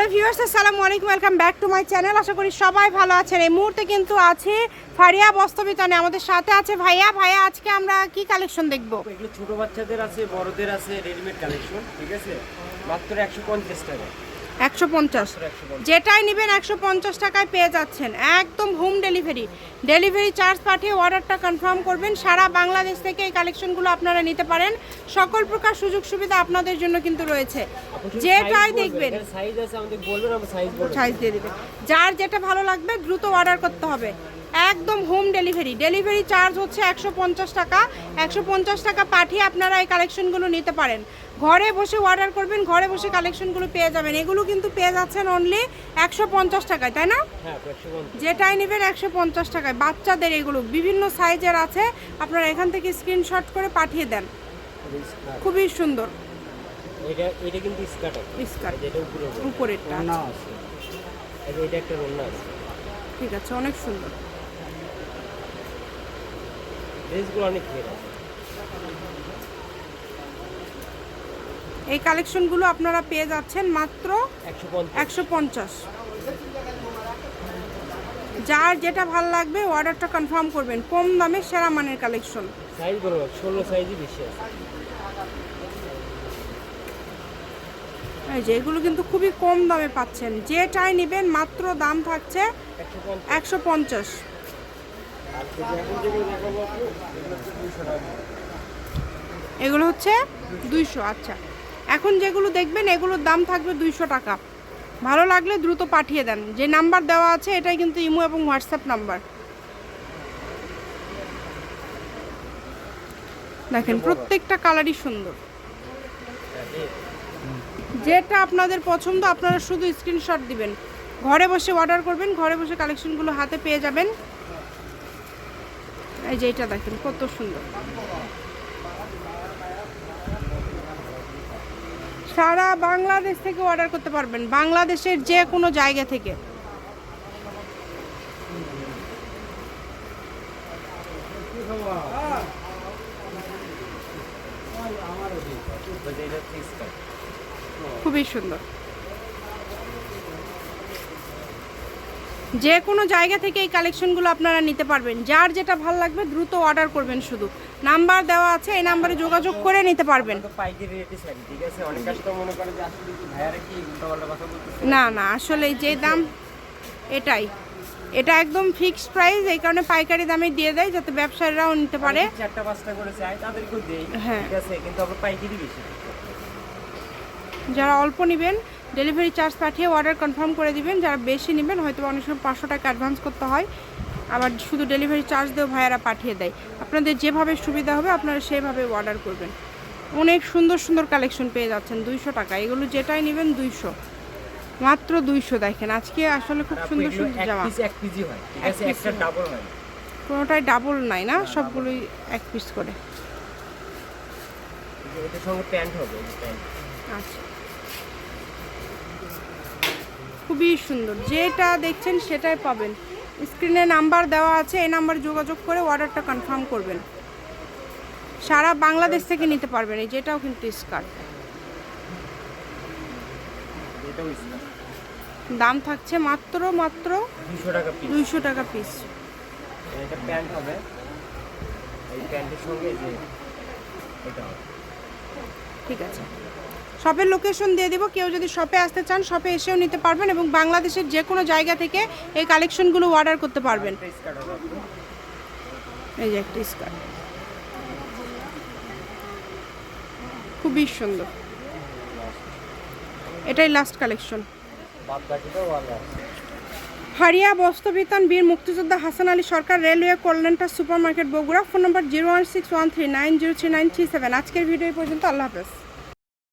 Hello viewers, আসসালামু আলাইকুম, welcome back to my channel. আশা করি সবাই ভালো আছেন। এই মুহূর্তে কিন্তু আছে ফারিয়া বস্তবিতানে আমাদের সাথে আছে ভাইয়া। ভাইয়া, আজকে আমরা কি কালেকশন দেখব? এগুলো ছোট বাচ্চাদের আছে, বড়দের আছে রেডিমেড কালেকশন ঠিক আছে? মাত্র একশো পঞ্চাশ টাকা। একশো পঞ্চাশ। যেটাই নেবেন একশো পঞ্চাশ টাকায় পেয়ে যাচ্ছেন। একদম হোম ডেলিভারি। ডেলিভারি চার্জ পাঠিয়ে অর্ডারটা কনফার্ম করবেন। সারা বাংলাদেশ থেকে এই কালেকশনগুলো আপনারা নিতে পারেন। সকল প্রকার সুযোগ সুবিধা আপনাদের জন্য কিন্তু রয়েছে। যেটাই দেখবেন। সাইজ দিয়ে দেবেন। যার যেটা ভালো লাগবে দ্রুত অর্ডার করতে হবে। একদম হোম ডেলিভারি। ডেলিভারি চার্জ হচ্ছে একশো পঞ্চাশ টাকা। একশো পঞ্চাশ টাকা পাঠিয়ে আপনারা এই কালেকশনগুলো নিতে পারেন। ঘরে বসে অর্ডার করবেন ঘরে বসে কালেকশনগুলো পেয়ে যাবেন। এগুলো কিন্তু পেয়ে যাচ্ছেন অনলি একশো পঞ্চাশ টাকায় তাই না? হ্যাঁ যেটাই নেবেন একশো পঞ্চাশ টাকায়। বাচ্চাদের এগুলো বিভিন্ন সাইজের আছে। আপনারা এখান থেকে স্ক্রিনশট করে পাঠিয়ে দেন। খুবই সুন্দর। এটা এটা কিন্তু স্কার্ট স্কার্ট। যেটা উপরে উপরেরটা ওড়না আছে এটা একটা আছে। ঠিক আছে অনেক সুন্দর। ড্রেসগুলো অনেক ঘের এই কালেকশনগুলো আপনারা পেয়ে যাচ্ছেন মাত্র একশো পঞ্চাশ। যার যেটা ভালো লাগবে অর্ডারটা কনফার্ম করবেন। কম দামে সেরা মানের কালেকশন সাইজ বলব ষোলো সাইজই বেশি আছে। এই যে এগুলো কিন্তু খুবই কম দামে পাচ্ছেন। যেটাই নেবেন মাত্র দাম থাকছে একশো পঞ্চাশ একশো পঞ্চাশ আর যদি এখন যেগুলো দেখাবো আপু, এগুলো হচ্ছে দুইশো আচ্ছা। এখন যেগুলো দেখবেন এগুলোর দাম থাকবে দুইশো টাকা। ভালো লাগলে দ্রুত পাঠিয়ে দেন। যে নাম্বার দেওয়া আছে এটাই কিন্তু ইমো এবং হোয়াটসঅ্যাপ নাম্বার। দেখেন প্রত্যেকটা কালারই সুন্দর। যেটা আপনাদের পছন্দ আপনারা শুধু স্ক্রিনশট দিবেন। ঘরে বসে অর্ডার করবেন ঘরে বসে কালেকশনগুলো হাতে পেয়ে যাবেন। এই যে এটা দেখেন, কত সুন্দর। সারা বাংলাদেশ থেকে অর্ডার করতে পারবেন, বাংলাদেশের যে কোনো জায়গা থেকে। খুবই সুন্দর। যে কোনো জায়গা থেকে এই কালেকশনগুলো আপনারা নিতে পারবেন। যার যেটা ভালো লাগবে দ্রুত অর্ডার করবেন শুধু। নাম্বার দেওয়া আছে এই নাম্বারে যোগাযোগ করে নিতে পারবেন। না না আসলে যে দাম এটাই। এটা একদম ফিক্সড প্রাইস এই কারণে পাইকারি দামে দিয়ে দেয় যাতে ব্যবসায়ীরাও নিতে পারে। চারটা পাঁচটা করে চাই তাদেরকেও দেই হ্যাঁ। ঠিক আছে? কিন্তু আমরা পাইকারি বেশি। যারা অল্প নেবেন ডেলিভারি চার্জ পাঠিয়ে অর্ডার কনফার্ম করে দিবেন। যারা বেশি নেবেন হয়তো অনেক সময় পাঁচশো টাকা অ্যাডভান্স করতে হয়। আবার শুধু ডেলিভারি চার্জ দিয়েও ভাইয়ারা পাঠিয়ে দেয়। আপনাদের যেভাবে সুবিধা হবে আপনারা সেভাবে অর্ডার করবেন। অনেক সুন্দর সুন্দর কালেকশন পেয়ে যাচ্ছেন দুইশো টাকা। এগুলো যেটাই নেবেন দুইশো। মাত্র দুইশো দেখেন। আজকে আসলে খুব সুন্দর সুন্দর জামা। কোনোটাই ডাবল নাই না সবগুলোই এক পিস করে। আচ্ছা। খুবই সুন্দর। যেটা দেখছেন সেটাই পাবেন। স্ক্রিনে নাম্বার দেওয়া আছে এই নাম্বারে যোগাযোগ করে অর্ডারটা কনফার্ম করবেন। সারা বাংলাদেশ থেকে নিতে পারবেন এই যেটাও কিন্তু স্কার্ট। দাম থাকছে মাত্র মাত্র দুশো টাকা পিস দুইশো টাকা পিস ঠিক আছে। শপের লোকেশন দিয়ে দেবো। কেউ যদি শপে আসতে চান, শপে এসেও নিতে পারবেন এবং বাংলাদেশের যে কোনো জায়গা থেকে এই কালেকশনগুলো অর্ডার করতে পারবেন। এই যে একটা স্কার্ট। খুবই সুন্দর। এটাই লাস্ট কালেকশন হারিয়া বস্ত্রবিতান বীর মুক্তিযোদ্ধা Hasan Ali Sarkar railway কল্যাণটা super market Bogura. Phone number zero one six one three nine zero three nine three seven. আজকের ভিডিও পর্যন্ত। আল্লাহ হাফেজ।